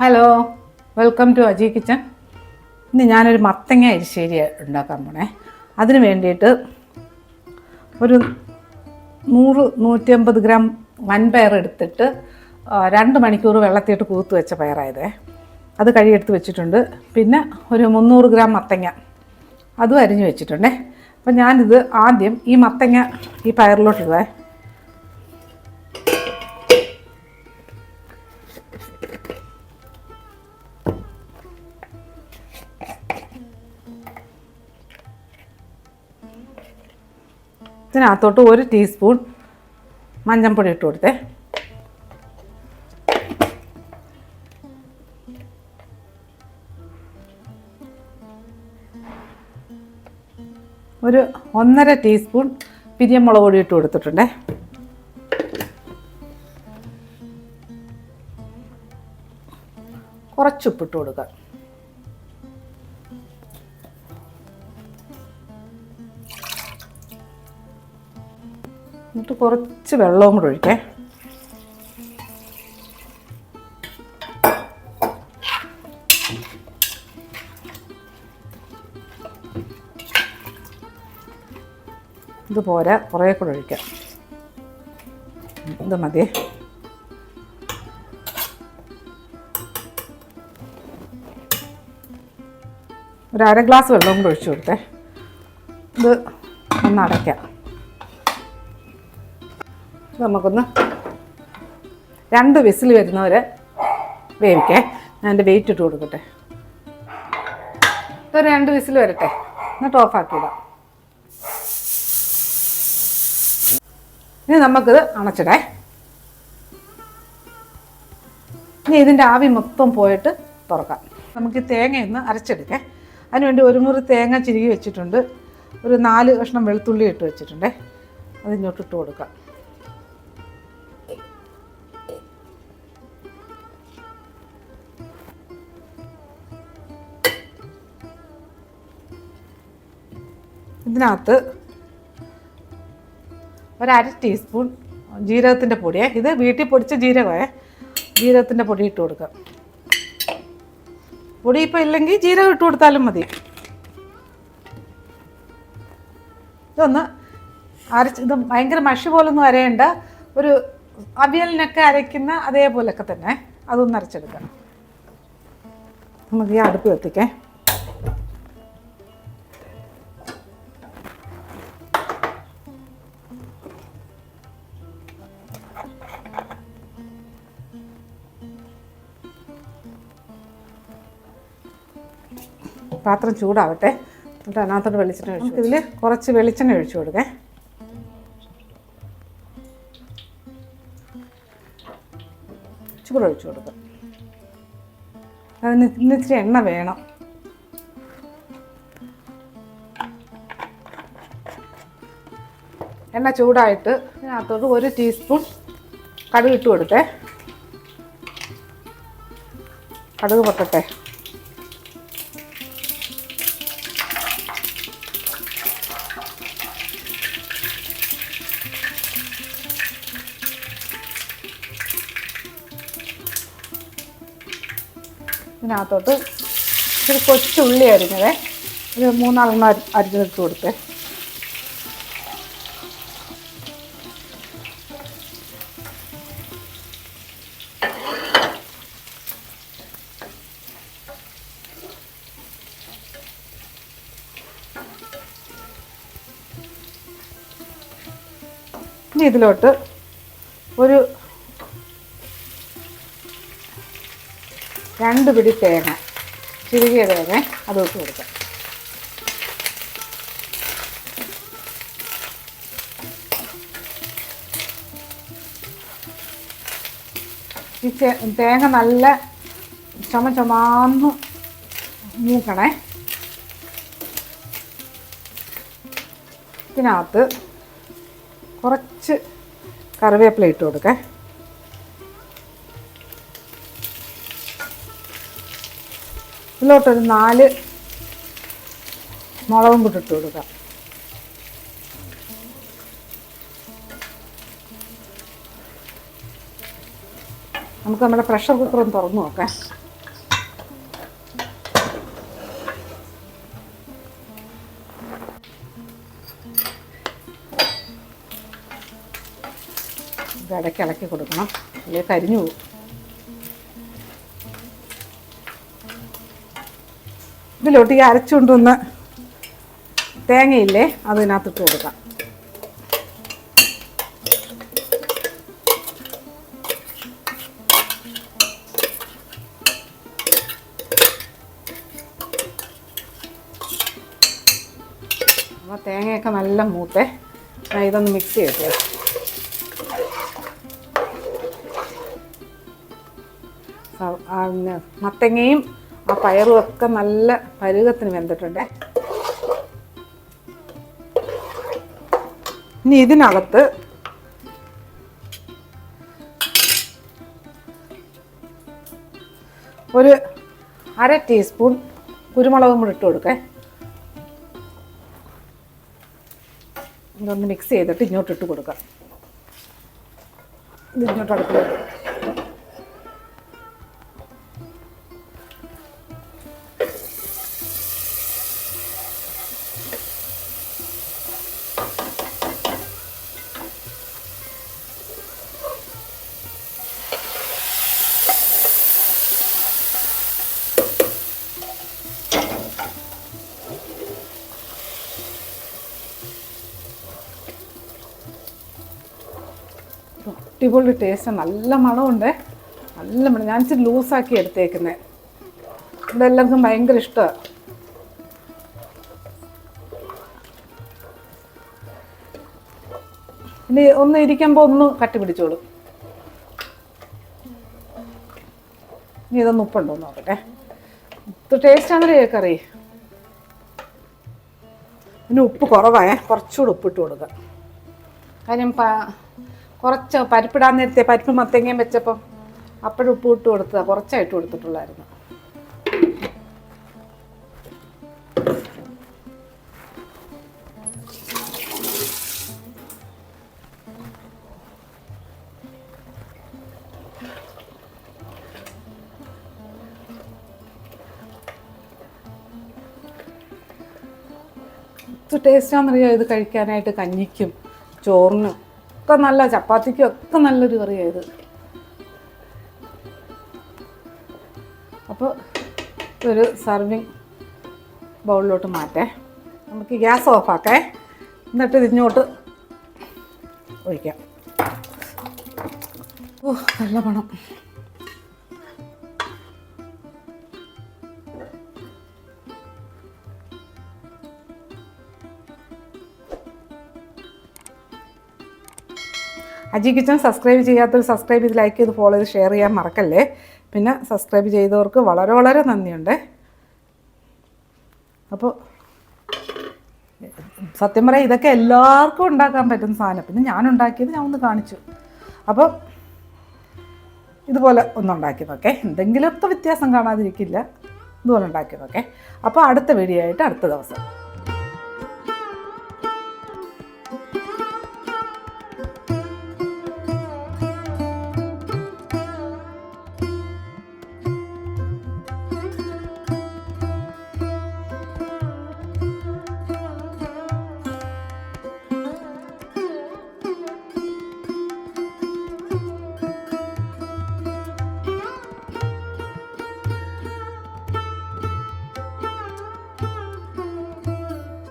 Hello welcome to Aji kitchen ഇന്ന് ഞാനൊരു മത്തങ്ങ എരിശ്ശേരി ഉണ്ടാക്കാൻ പോണേ. അതിന് വേണ്ടിയിട്ട് ഒരു നൂറ് നൂറ്റമ്പത് ഗ്രാം വൻപയർ എടുത്തിട്ട് രണ്ട് മണിക്കൂർ വെള്ളത്തിയിട്ട് കൂത്ത് വെച്ച പയറായതേ. അത് കഴുകിയെടുത്ത് വെച്ചിട്ടുണ്ട്. പിന്നെ ഒരു മുന്നൂറ് ഗ്രാം മത്തങ്ങ. അതും അരിഞ്ഞ് വെച്ചിട്ടുണ്ടേ. അപ്പം ഞാനിത് ആദ്യം ഈ മത്തങ്ങ ഈ പയറിലോട്ടിടുവേ. ഇതിനകത്തോട്ട് ഒരു ടീസ്പൂൺ മഞ്ഞൾപ്പൊടി ഇട്ട് കൊടുത്തേ. ഒരു ഒന്നര ടീസ്പൂൺ പിരിയമുളക് പൊടി ഇട്ട് കൊടുത്തിട്ടുണ്ടേ. കുറച്ചുപ്പിട്ട് കൊടുക്കുക. എന്നിട്ട് കുറച്ച് വെള്ളവും കൂടെ ഒഴിക്കേ. ഇതുപോലെ കുറേ കൂടെ ഒഴിക്കാം. ഇത് മതിയേ ഒരു അര ഗ്ലാസ് വെള്ളം കൂടെ ഒഴിച്ചു കൊടുത്തേ. ഇത് ഒന്ന് അടയ്ക്കാം. നമുക്കൊന്ന് രണ്ട് വിസിൽ വരുന്നവരെ വേവിക്കേ. ഞാൻ എന്റെ വെയിറ്റ് ഇട്ട് കൊടുക്കട്ടെ. ഇതൊരു രണ്ട് വിസിൽ വരട്ടെ. എന്നിട്ട് ഓഫാക്കിയിടാം ഇനി നമുക്കിത് അണച്ചിടേ. ഇനി ഇതിന്റെ ആവി മൊത്തം പോയിട്ട് തുറക്കാം. നമുക്ക് തേങ്ങയൊന്ന് അരച്ചെടുക്കേ. അതിനുവേണ്ടി ഒരു മുറി തേങ്ങ ചിരുകി വെച്ചിട്ടുണ്ട്. ഒരു നാല് കഷ്ണം വെളുത്തുള്ളി ഇട്ട് വെച്ചിട്ടുണ്ടേ. അതിങ്ങോട്ടിട്ട് കൊടുക്കാം. ഇതിനകത്ത് ഒരര ടീസ്പൂൺ ജീരകത്തിന്റെ പൊടിയേ. ഇത് വീട്ടിൽ പൊടിച്ച ജീരകമേ ജീരകത്തിന്റെ പൊടി ഇട്ട് കൊടുക്കുക പൊടി ഇപ്പോൾ ഇല്ലെങ്കിൽ ജീരകം ഇട്ട് കൊടുത്താലും മതി. ഇതൊന്ന് അരച്ച് ഇത് ഭയങ്കര മഷി പോലൊന്നും അരയേണ്ട. ഒരു അവിയലിനൊക്കെ അരയ്ക്കുന്ന അതേപോലൊക്കെ തന്നെ. അതൊന്ന് അരച്ചെടുക്കണം നമുക്ക് ഈ അടുപ്പ് കത്തിക്കേ പാത്രം ചൂടാവട്ടെ. എന്നിട്ട് അതിനകത്തോട്ട് വെളിച്ചെണ്ണ ഒഴിച്ചു ഇതിൽ കുറച്ച് വെളിച്ചെണ്ണ ഒഴിച്ചു കൊടുക്കേ. ചൂട് ഒഴിച്ചു കൊടുക്കുക അതിന് ഇന്ന് ഇച്ചിരി എണ്ണ വേണം. എണ്ണ ചൂടായിട്ട് ഇതിനകത്തോട്ട് ഒരു ടീസ്പൂൺ കടുക് ഇട്ട് കൊടുത്തേ കടുക് പൊട്ടട്ടെ. ഇതിനകത്തോട്ട് ഇച്ചിരി കൊച്ചുള്ളി അരിഞ്ഞതേ. ഒരു മൂന്നാലെണ്ണം അരി അരിഞ്ഞിട്ട് കൊടുത്തേ. ഇതിലോട്ട് രണ്ട് പിടി തേങ്ങ ചുരുങ്ങിയ തേങ്ങ അത് ഇട്ട് കൊടുക്കാം. ഈ തേങ്ങ നല്ല ചുമ ചുമാന്ന് മൂക്കണേ. ഇതിനകത്ത് കുറച്ച് കറിവേപ്പില ഇട്ട് കൊടുക്കേ. ഇതിലോട്ടൊരു നാല് മുളകും കൂടി ഇട്ട് നമുക്ക് നമ്മുടെ പ്രഷർ കുക്കറും തുറന്നു നോക്കാം. ഇടയ്ക്ക് ഇളക്കി കൊടുക്കണം. അല്ലെങ്കിൽ കരിഞ്ഞു പോകും. ഇതിലോട്ട് ഈ അരച്ചുകൊണ്ടുവന്ന തേങ്ങയില്ലേ അതിനകത്തിട്ട് കൊടുക്കാം. അപ്പോൾ തേങ്ങയൊക്കെ നല്ല മൂത്തേ. ഇതൊന്ന് മിക്സ് ചെയ്തേ മത്തങ്ങയും ആ പയറും ഒക്കെ നല്ല പരുവത്തിന് വെന്തിട്ടുണ്ട്. ഇനി ഇതിനകത്ത് ഒരു അര ടീസ്പൂൺ കുരുമുളകും കൂടി ഇട്ട് കൊടുക്കേ. ഇതൊന്ന് മിക്സ് ചെയ്തിട്ട് ഇങ്ങോട്ട് ഇട്ട് കൊടുക്കാം. ഇത് ഇങ്ങോട്ട് അടുപ്പിൽ അടിപൊളി ടേസ്റ്റ് നല്ല മണമുണ്ട്. നല്ല മണം ഞാൻ ഇച്ചിരി ലൂസാക്കി എടുത്തേക്കുന്നത് ഇവിടെ എല്ലാവർക്കും ഭയങ്കര ഇഷ്ടമാണ് ഇനി ഒന്ന് ഇരിക്കുമ്പോൾ ഒന്ന് കട്ടി പിടിച്ചോളൂ. ഇനി ഇതൊന്ന് ഉപ്പുണ്ടോ നോക്കട്ടെ. ഇത് ടേസ്റ്റ് ആണല്ലേ കറി ഇനി ഉപ്പ് കുറവായേ കുറച്ചുകൂടെ ഉപ്പിട്ട് കൊടുക്കാം. കാര്യം കുറച്ച് പരിപ്പിടാൻ നേരത്തെ പരിപ്പ് മത്തങ്ങയും വെച്ചപ്പോൾ അപ്പോഴും ഉപ്പ് ഇട്ട് കൊടുത്തത്. കുറച്ചായിട്ട് കൊടുത്തിട്ടുള്ളായിരുന്നു. ടേസ്റ്റാണെന്നറിയാം ഇത് കഴിക്കാനായിട്ട് കഞ്ഞിക്കും ചോറിനും. ഒക്കെ നല്ല ചപ്പാത്തിക്കും ഒക്കെ നല്ലൊരു കറിയാണ് അപ്പോൾ ഒരു സർവിങ് ബൗളിലോട്ട് മാറ്റേ. നമുക്ക് ഗ്യാസ് ഓഫാക്കേ എന്നിട്ട് ഇതിഞ്ഞോട്ട് ഒഴിക്കാം. ഓ നല്ല പണം അജി കിച്ചൺ സബ്സ്ക്രൈബ് ചെയ്യാത്തവർ സബ്സ്ക്രൈബ് ചെയ്ത് ലൈക്ക് ചെയ്ത് ഫോളോ ചെയ്ത് ഷെയർ ചെയ്യാൻ മറക്കല്ലേ? പിന്നെ സബ്സ്ക്രൈബ് ചെയ്തവർക്ക് വളരെ വളരെ നന്ദിയുണ്ട്. അപ്പോൾ സത്യം പറയാം ഇതൊക്കെ എല്ലാവർക്കും ഉണ്ടാക്കാൻ പറ്റുന്ന സാധനം. പിന്നെ ഞാൻ ഉണ്ടാക്കിയത് ഞാൻ ഒന്ന് കാണിച്ചു. അപ്പോൾ ഇതുപോലെ ഒന്നുണ്ടാക്കി നോക്കേ എന്തെങ്കിലുമൊക്കെ വ്യത്യാസം കാണാതിരിക്കില്ല. ഇതുപോലെ ഉണ്ടാക്കി അപ്പോൾ അടുത്ത വീഡിയോ ആയിട്ട് അടുത്ത ദിവസം.